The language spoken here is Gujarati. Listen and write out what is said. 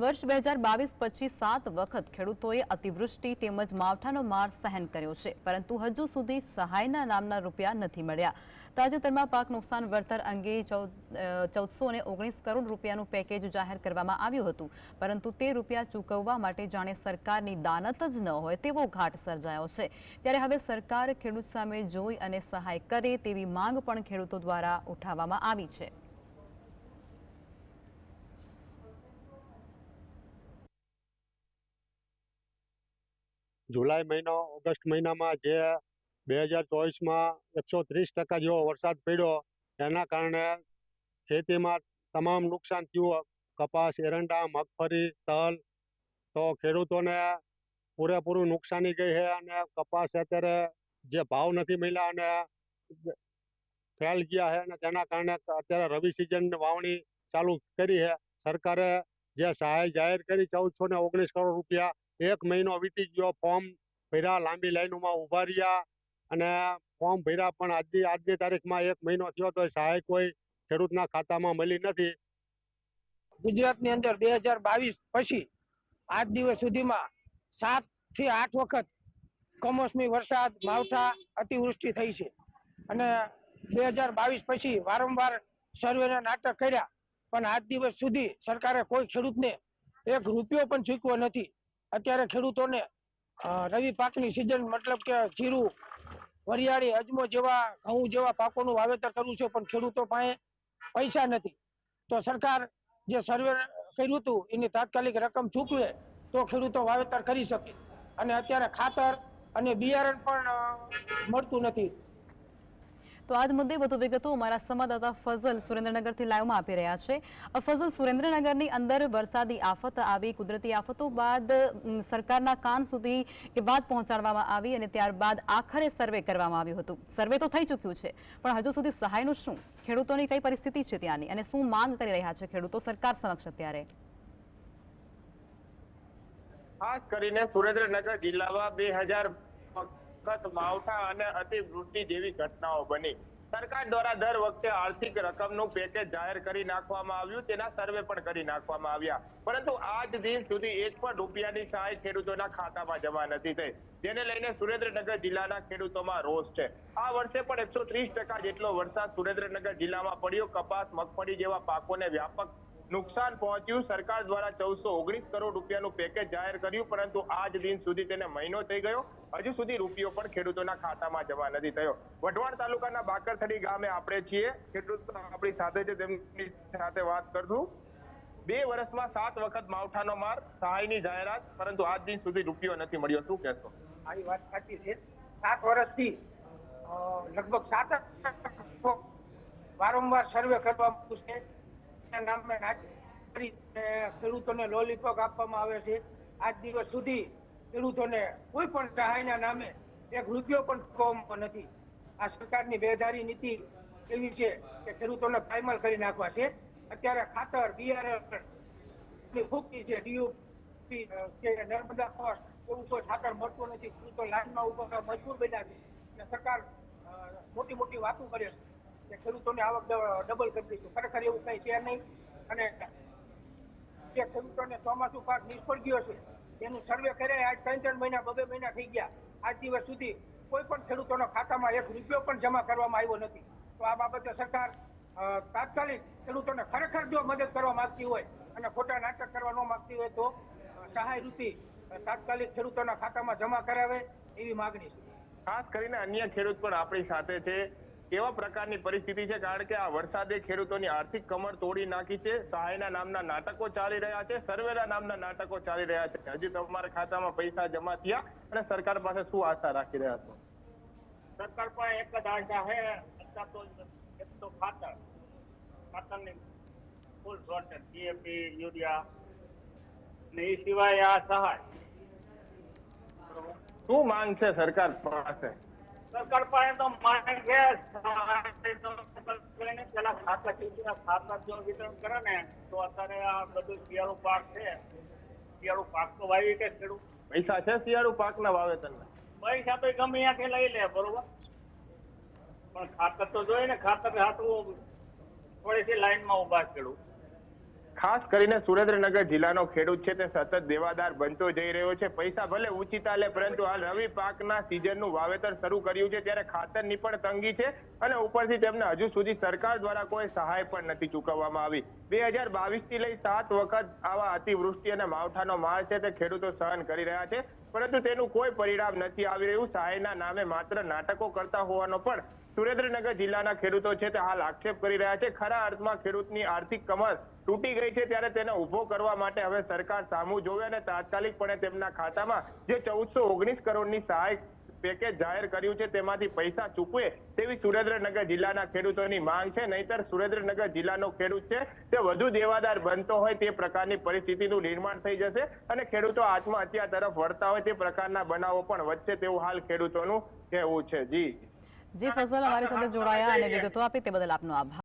વર્ષ બે હજાર બાવીસ પછી સાત વખત ખેડૂતોએ અતિવૃષ્ટિ તેમજ માવઠાનો માર સહન કર્યો છે, પરંતુ હજુ સુધી સહાયના નામના રૂપિયા નથી મળ્યા. તાજેતરમાં પાક નુકસાન વળતર અંગે ચૌદસો અને ઓગણીસ કરોડ રૂપિયાનું પેકેજ જાહેર કરવામાં આવ્યું હતું, પરંતુ તે રૂપિયા ચૂકવવા માટે જાણે સરકારની દાનત જ ન હોય તેવો ઘાટ સર્જાયો છે. ત્યારે હવે સરકાર ખેડૂત સામે જોઈ અને સહાય કરે તેવી માંગ પણ ખેડૂતો દ્વારા ઉઠાવવામાં આવી છે. જુલાઈ મહિનો, ઓગસ્ટ મહિનામાં જે બે હજાર ચોવીસમાં એકસો ત્રીસ ટકા જેવો વરસાદ પડ્યો, એના કારણે ખેતીમાં તમામ નુકસાન થયું. કપાસ, એરંડા, મગફળી, તલ, તો ખેડૂતોને પૂરેપૂરું નુકસાની ગઈ છે અને કપાસ અત્યારે જે ભાવ નથી મળ્યા અને ફેલ ગયા છે અને તેના કારણે અત્યારે રવિ સિઝન વાવણી ચાલુ કરી છે. સરકારે જે સહાય જાહેર કરી ચૌદસો ને ઓગણીસ કરોડ રૂપિયા એક મહિનો વીતી ગયો, ફોર્મ ભર્યા, લાંબી લાઈનોમાં ઊભા રહ્યા અને ફોર્મ ભર્યા પણ આજની આજની તારીખમાં એક મહિનો થયો તો સહાય કોઈ ખેડૂતના ખાતામાં મળી નથી. ગુજરાતની અંદર બે હજાર બાવીસ પછી આજ દિવસ સુધીમાં સાતથી આઠ વખત કમોસમી વરસાદ, માવઠા અતિવૃષ્ટિ થઈ છે. અને બે હજાર બાવીસ પછી વારંવાર સર્વેના નાટક કર્યા. પણ આજ દિવસ સુધી સરકારે કોઈ ખેડૂતને એક રૂપિયો પણ ચૂકવો નથી. અત્યારે ખેડૂતોને રવિ પાકની સિઝન મતલબ કે જીરું, વરિયાળી, અજમો જેવા, ઘઉં જેવા પાકોનું વાવેતર કરવું છે, પણ ખેડૂતો પાસે પૈસા નથી. તો સરકાર જે સર્વે કર્યું હતું, એની તાત્કાલિક રકમ ચૂકવે, તો ખેડૂતો વાવેતર કરી શકે. અને અત્યારે ખાતર અને બિયારણ પણ મળતું નથી. તો આજ મુદ્દે વધુ વિગતો અમારા સંવાદદાતા ફઝલ સુરેન્દ્રનગરથી લાઈવમાં આપી રહ્યા છે. ફઝલ, સુરેન્દ્રનગરની અંદર વરસાદી આફત આવી. કુદરતી આફતો બાદ સરકારના કાન સુધી એ વાત પહોંચાડવામાં આવી અને ત્યારબાદ આખરે સર્વે કરવામાં આવ્યું હતું. સર્વે તો થઈ ચૂક્યું છે, પણ હજુ સુધી સહાયનું શું? ખેડૂતોની કઈ પરિસ્થિતિ છે ત્યાંની અને શું માંગ કરી રહ્યા છે ખેડૂતો સરકાર સમક્ષ અત્યારે? ખાસ કરીને સુરેન્દ્રનગર જિલ્લામાં બે હજાર વખત માવઠા અને અતિવૃષ્ટિ જેવી ઘટનાઓ બની. સરકાર દ્વારા દર વખતે આર્થિક રકમનું પેકેજ જાહેર કરી નાખવામાં આવ્યું, તેના સર્વે પણ કરી નાખવામાં આવ્યા. પરંતુ આજ દિન સુધી એક પણ રૂપિયાની સહાય ખેડૂતોના ખાતામાં જમા નથી થઈ. જેને લઈને સુરેન્દ્રનગર જિલ્લાના ખેડૂતોમાં રોષ છે. આ વર્ષે પણ એકસો ત્રીસ ટકા જેટલો વરસાદ સુરેન્દ્રનગર જિલ્લામાં પડ્યો. કપાસ, મગફળી જેવા પાકોને વ્યાપક નુકસાન પહોંચ્યું. સરકાર દ્વારા ચૌદસો ઓગણીસ કરોડ રૂપિયાનું પેકેજ જાહેર કર્યું, પરંતુ આજ દિન સુધી તેને મહિનો થઈ ગયો. હજુ સુધી રૂપિયો પણ ખેડૂતોના ખાતામાં જમા નથી થયો. વઢવાણ તાલુકાના બાકરથડી ગામે આપણે છીએ. ખેડૂત આપણી સાથે છે, તેમની સાથે વાત કરશું. બે વર્ષમાં સાત વખત માવઠાનો માર, સહાયની જાહેરાત, પરંતુ આજ દિન સુધી રૂપિયો નથી મળ્યો. શું કહેશો? આવી વાત સાચી છે. સાત વર્ષથી લગભગ સાત વારંવાર સર્વે કરવામાં આવ્યું છે. નામે ખેડૂતોને લોલીપોપ આપવામાં આવે છે. આજ દિવસ સુધી ખેડૂતોને કોઈ પણ સહાયના નામે એક રૂપિયો પણ ચૂકવવામાં નથી. આ સરકારની બેધારી નીતિ એવી છે કે ખેડૂતોને પાયમાલ કરી નાખવા છે. અત્યારે ખાતર, બિયારણ ફૂકી છે ડીયુપી કે નર્મદા કોસ્ટ એવું કોઈ ખાતર મળતું નથી. ખેડૂતો લાઈનમાં ઊભા મજબૂર બન્યા છે. સરકાર મોટી મોટી વાતો કરે છે. કે ખેડૂતોની આવક ડબલ કરી દઈશું. ખરેખર એવું કઈ છે નહીં. અને જે ખેડૂતોને ચોમાસું પાક નિષ્ફળ ગયો છે એનું સર્વે કર્યા, આજ ત્રણ ત્રણ મહિના, બબે મહિના થઈ ગયા. આજ દિવસ સુધી કોઈ પણ ખેડૂતોના ખાતામાં એક રૂપિયો પણ જમા કરવામાં આવ્યો નથી. તો આ બાબતે સરકાર તાત્કાલિક ખેડૂતોને ખરેખર જો મદદ કરવા માંગતી હોય અને ખોટા નાટક કરવા ન માંગતી હોય તો સહાય રૂપી તાત્કાલિક ખેડૂતોના ખાતામાં જમા કરાવે એવી માગણી છે. ખાસ કરીને અન્ય ખેડૂત પણ આપણી સાથે છે. કેવા પ્રકારની પરિસ્થિતિ છે? કારણ કે આ વરસાદે ખેડૂતોની આર્થિક કમર તોડી નાખી છે. સહાયના નામના નાટકો ચાલી રહ્યા છે. સર્વેના નામના નાટકો ચાલી રહ્યા છે. હજી તમારા ખાતામાં પૈસા જમા થયા અને સરકાર પાસે શું આશા રાખી રહ્યા છો? સરકાર પાસે એક જ આશા છે. અત્યાર તો એક તો ખાતર. ખાતરની ફૂલ શોર્ટેજ ડીએપી યુરિયા ને એ સિવાય આ સહાય. શું માંગ છે સરકાર પાસે? સરકાર પાસે તો માંગ પેલા ખાતર ખાતર જો વિતરણ કરે ને તો અત્યારે આ બધું શિયાળુ પાક છે. શિયાળુ પાક તો વાવી કે ખેડૂત? પૈસા છે શિયાળુ પાકના વાવેતરના? પૈસા તો ગમે ત્યાંથી લઈ લે બરોબર? પણ ખાતર તો જોઈએ ને ખાતર હાથવું થોડીથી લાઈનમાં ઊભા ખેડૂત. ખાસ કરીને સુરેન્દ્રનગર જિલ્લાનો ખેડૂત છે, તે સતત દેવાદાર બનતો જઈ રહ્યો છે. પૈસા ભલે ઊંચીતા લે પરંતુ હાલ રવિ પાકના સિઝનનું વાવેતર શરૂ કર્યું છે, ત્યારે ખાતરની પણ તંગી છે અને ઉપરથી તેમને હજુ સુધી સરકાર દ્વારા કોઈ સહાય પણ નથી ચૂકવવામાં આવી. બે હજાર બાવીસથી લઈ સાત વખત આવા અતિવૃષ્ટિ અને માવઠાનો માર છે, તે ખેડૂતો સહન કરી રહ્યા છે. પરંતુ તેનું કોઈ પરિણામ નથી આવી રહ્યું. સહાયના નામે માત્ર નાટકો કરતા હોવાનો પણ સુરેન્દ્રનગર જિલ્લાના ખેડૂતો છે તે હાલ આક્ષેપ કરી રહ્યા છે. ખરા અર્થમાં ખેડૂતની આર્થિક કમર તૂટી ગઈ છે ત્યારે તેને ઊભો કરવા માટે હવે સરકાર સામું જોવે અને તાત્કાલિકપણે તેમના ખાતામાં જે ચૌદસો ઓગણીસ કરોડની સહાય પેકેજ જાહેર કર્યું છે, તેમાંથી પૈસા ચૂકવે તેવી સુરેન્દ્રનગર જિલ્લાના ખેડૂતોની માંગ છે. નહીતર સુરેન્દ્રનગર જિલ્લાનો ખેડૂત છે, તે વધુ દેવાદાર બનતો હોય તે પ્રકારની પરિસ્થિતિનું નિર્માણ થઈ જશે અને ખેડૂતો આત્મહત્યા તરફ વળતા હોય તે પ્રકારના બનાવો પણ વધશે તેવું હાલ ખેડૂતોનું કહેવું છે. જી. જી ફસલ અમારી સાથે જોડાયા અને વિગતો આપી તે બદલ આપનો આભાર.